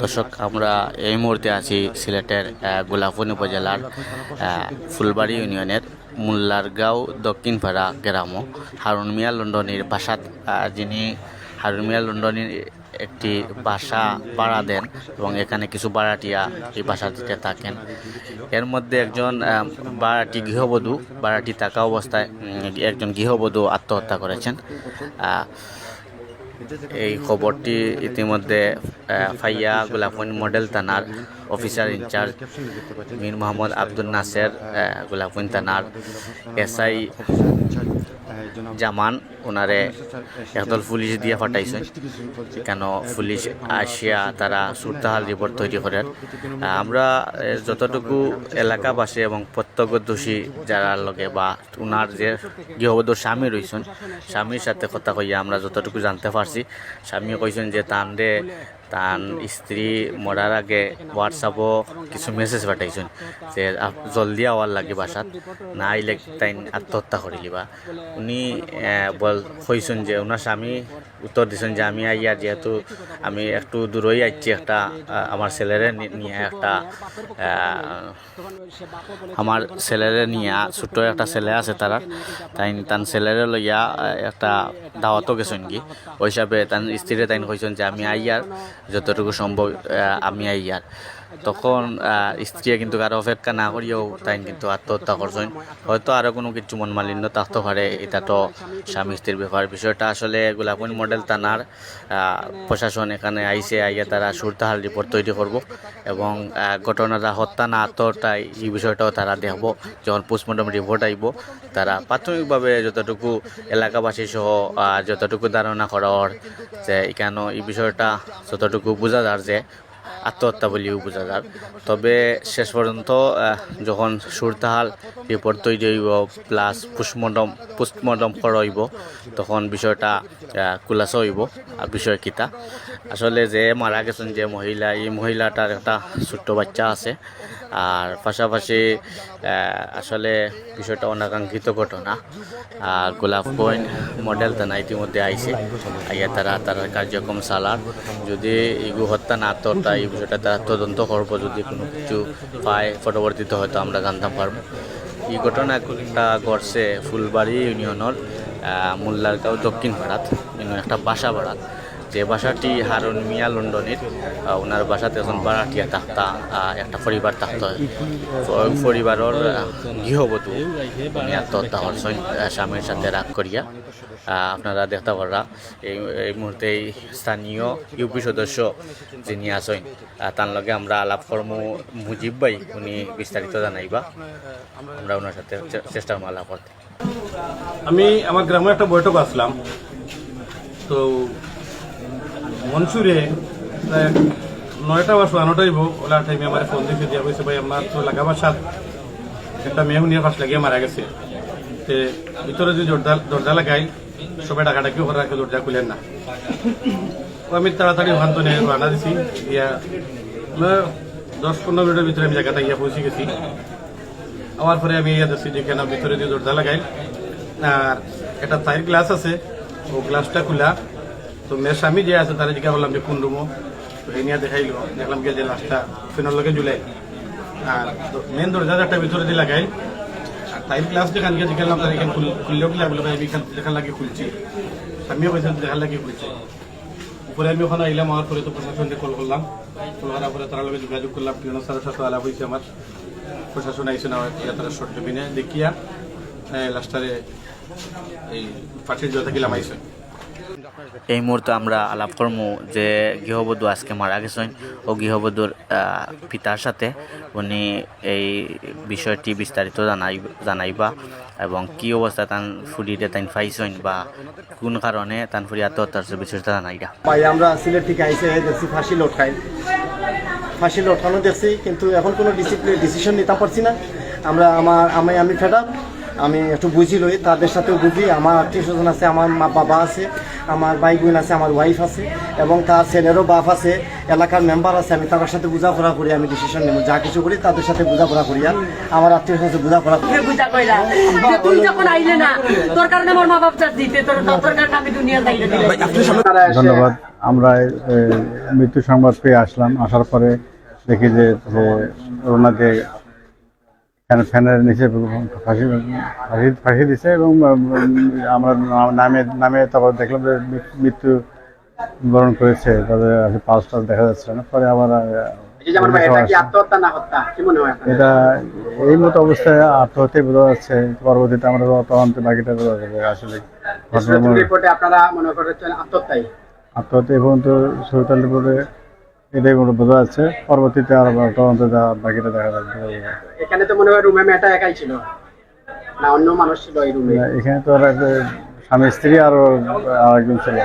দর্শক, আমরা এই মুহূর্তে আছি সিলেটের গোলাপন উপজেলার ফুলবাড়ি ইউনিয়নের মুল্লারগাঁও দক্ষিণপাড়া গ্রাম হারুন মিয়া লন্ডনের বাসাত যিনি হারুন মিয়া লন্ডনের একটি বাসা ভাড়া দেন এবং এখানে কিছু ভাড়াটিয়া এই বাসাটিতে থাকেন। এর মধ্যে একজন ভাড়াটি গৃহবধূ, ভাড়াটি থাকা অবস্থায় একজন গৃহবধূ আত্মহত্যা করেছেন। এই খবরটি ইতিমধ্যে ফাইয়া গোলাপন মডেল থানার officer in charge Mir Mohammad Abdul Naser গোলাপন থানার এসআই জামান ওনারে একদল পুলিশ দিয়ে ফাটাইছেন কেন পুলিশ আসিয়া তারা সুরতাহাল রিপোর্ট তৈরি করেন আমরা যতটুকু এলাকাবাসী এবং প্রত্যক্ষদোষী যারা লগে বা ওনার যে গৃহবধূর স্বামী রয়েছেন স্বামীর সাথে কথা কইয়া আমরা যতটুকু জানতে পারছি স্বামী কইছেন যে তানরে তান স্ত্রী মরার আগে হোয়াটসঅ্যাপও কিছু মেসেজ পাঠাইছেন যে জলদি আওয়ার লাগে বাসাত, না আইলে তাই আত্মহত্যা করিলিবা উনি বল, কইছেন যে ওনার স্বামী উত্তর দিছেন যে, আমি আইয়া যেহেতু আমি একটু দূরই আইছি একটা আমার ছেলেরে নিয়ে একটা আমার ছেলেরে নিয়ে, ছোট্ট একটা ছেলে আছে তারা তাই তান ছেলেরে লইয়া একটা দাওয়াতও গেছেন কি ওই হিসাবে তান স্ত্রীরে তাই কইছেন যে, আমি আইয়ার যতটুকু সম্ভব আমি আইয়ার তখন আহ, স্ত্রীয়ে কিন্তু কারও অপেক্ষা না করিয়াও তাই কিন্তু আত্মহত্যা করছেন। হয়তো আরও কোনো কিছু মন মালিন্য থাকতে পারে এটা তো স্বামী স্ত্রীর ব্যাপার। বিষয়টা আসলে গোলাপন মডেল থানার প্রশাসন এখানে আইসে আইয়া তারা সুরতাহাল রিপোর্ট তৈরি করব এবং ঘটনাটা হত্যা না আত্মহত্যা এই বিষয়টাও তারা দেখব। যখন পোস্টমর্টম রিপোর্ট আইব তারা প্রাথমিকভাবে যতটুকু এলাকাবাসী সহ যতটুকু ধারণা করা ওর যে এখানে এই বিষয়টা যতটুকু বোঝা যার যে আত্মহত্যা বলিও বোঝা যার তবে শেষ পর্যন্ত যখন সুরতাহাল রিপোর্ট তৈরি হইব প্লাস পোস্টমর্টম পোস্টমর্টম করা হইব, তখন বিষয়টা কুলাস হইব বিষয় কিতা। আসলে যে মারা গেছেন যে মহিলা, এই মহিলাটার একটা ছোট্ট বাচ্চা আছে। আর পাশাপাশি আসলে বিষয়টা অনাকাঙ্ক্ষিত ঘটনা। আর গোলাপ পয়েন্ট মডেল থানা ইতিমধ্যে আইছে। আইয়া তারা তারা কার্যক্রম চালার যদি ইগু হত্যা না এই বিষয়টা তারা তদন্ত করব, যদি কোনো কিছু পায়, পরবর্তীতে হয়তো আমরা জানতাম পারব। এই ঘটনা একটা ঘটছে ফুলবাড়ি ইউনিয়নের মোল্লারগাঁও দক্ষিণ ইনো একটা বাসা পাড়াত যে বাসাটি হারুন মিয়া লন্ডনের ওনার বাসাতে এখন বারাটিয়া থাকতা একটা পরিবার প- পরিবারের গৃহবধূ উনি আত্মহত্যা করছেন স্বামীর সাথে রাগ করিয়া আপনারা দেখতে পারা এই এই মুহূর্তে স্থানীয় ইউপি সদস্য যিনি আছেন তার লগে আমরা আলাপ কর্ম মুজিব ভাই, উনি বিস্তারিত জানাইবা। আমরা ওনার সাথে চেষ্টা আলাপ করতে। আমি আমার গ্রামে একটা বৈঠক আসলাম। তো মনসুরে নয়টা বা সোয়া নটাই ওলা টাইমে আমার ফোন দিতে দিয়া কইছে, ভাই, আমার তো লাগা বাসাত একটা মেয়ে নিয়ে ফাঁস লাগিয়ে মারা গেছে। তে ভিতরে যদি দরজা দরজা লাগাই সবাই ডাকাডাকি করে রাখে, দরজা খুলেন না। তো আমি তাড়াতাড়ি ওখান তো নিয়ে রান্না দিছি, দিয়া দশ পনেরো মিনিটের ভিতরে আমি জায়গাটা গিয়ে পৌঁছে গেছি। আমার পরে আমি ইয়ে দেখছি যে কেন ভিতরে দিয়ে দরজা লাগাই, আর একটা চায়ের গ্লাস আছে, ও গ্লাসটা খোলা তো মেয়ের স্বামী যে আছে, তারা জিজ্ঞাসা করলাম যে, কোন রুমো? তো এই নিয়ে দেখাইলো। দেখলাম কি যে লাশটা ফেনের লগে ঝুলে আর মেন দরজা একটা ভিতরে দিয়ে লাগাই আর টাইল গ্লাস দেখান গিয়ে জিজ্ঞাসলাম তারা এখানে খুল- খুললেও কি লাগল আমি এখান দেখান লাগে খুলছি। স্বামীও কইছে দেখান লাগে খুলছে। উপরে আমি ওখানে আইলাম আমার পরে তো প্রশাসনকে কল করলাম। কল করার পরে তার লগে যোগাযোগ করলাম। পিওন স্যারের সাথে আলাপ হয়েছে আমার। প্রশাসন আইসে না তারা শর্ট টেবিনে দেখিয়া লাস্টারে এই ফাঁসির জোতা গেলাম আইসে এই মুহূর্তে আমরা আলাপ করব যে গৃহবধূ আজকে মারা গেছেন ও গৃহবধূর পিতার সাথে। উনি এই বিষয়টি বিস্তারিত জানাই, জানাইবা এবং কি অবস্থা তান ফুডিতে তাই ফাইছেন বা কোন কারণে তান ফুরি আত্মহত্যার বিষয়টা জানাইরা। ভাই, আমরা সিলেট থেকে আইসে দেখছি ফাঁসি লটকাই। ফাঁসি লটকানো দেখছি, কিন্তু এখন কোনো ডিসিপ্লিন ডিসিশন নিতে পারছি না। আমরা, আমার, আমি আমি ফেড আমি একটু বুঝি লই তাদের সাথেও বুঝি। আমার আত্মীয় স্বজন আছে আমার মা বাবা আছে আমার ভাই বোন আছে আমার ওয়াইফ আছে এবং তার ছেলেরও বাপ আছে এলাকার মেম্বার আছে আমি তাদের সাথে বোঝাপড়া করি আমি ডিসিশন নেব যা কিছু করি তাদের সাথে বোঝাপড়া করি আর আমার আত্মীয় সাথে বোঝাপড়া করি। বুঝা কইরা যে তুই যখন আইলে না তোর কারণে আমার মা বাপ চাষ দিতে তোর তোর কারণে আমি দুনিয়া যাইতে ধন্যবাদ। আমরা মৃত্যু সংবাদ পেয়ে আসলাম আসার পরে দেখি যে ওনাকে ফ্যানের নিচে ফাঁসি ফাঁসি ফাঁসি দিছে এবং আমরা নামে নামে তারপর দেখলাম যে মৃত্যু বরণ করেছে। তাদের আসলে পাঁচটা দেখা যাচ্ছে না। পরে আবার আত্মহত্যা? এটা এই মতো অবস্থায় আত্মহত্যায় বোঝা যাচ্ছে। পরবর্তীতে আমরা তদন্তে বাকিটা বোঝা যাবে আসলে আপনারা মনে করছেন আত্মহত্যাই আত্মহত্যা এই পর্যন্ত সৈতাল রিপোর্টে এটাই মনে বোঝা যাচ্ছে। পরবর্তীতে আর তদন্তে যা বাকিটা দেখা যাবে। এখানে তো মনে হয় রুমে মেয়েটা একাই ছিল। না অন্য মানুষ ছিল এই রুমে এখানে তো আর স্বামী স্ত্রী আরও আরেকজন ছিল।